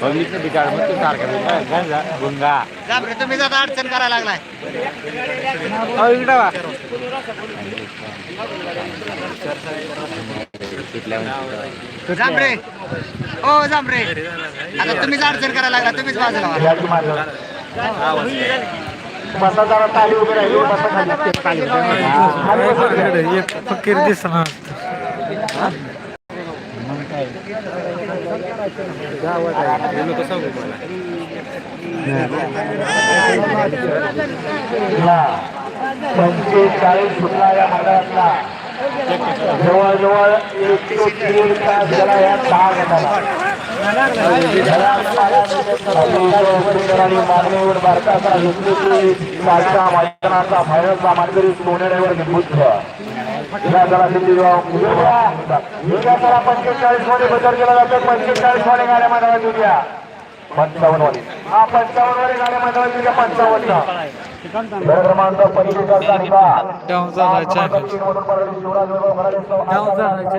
बघितलं बिचार मग तू सारखं गुंगा तुम्ही जाता अडचण करायला लागलाय इकडे वा जांभरे. ओ जांभरे. आता तुम्हीच अडचण करायला लागला तुम्हीच बाजूला व्हा. बसा जरा ताली उभे राहिली बसा खाली एक फकीर दिसणार पंचेचाळीस सुटला या मंडळातला जवळजवळ एक ते दीड तास झाला या दहा गटाला. मागणीवर भारताचा विस्मृती मैदानाचा फायनलचा मानकरी सोनेड्यावर निबुद्ध या जरा पंचेचाळीसमध्ये बदल केला जातो. पंचेचाळीस वाले गाड्या मैदानात उद्या पंचावन्न वाले हा पंचावन्न वाले गाड्या मैदानात उद्या पंचावन्न. क्रमांक आणि डाऊन झाला चॅनल डाऊन झाला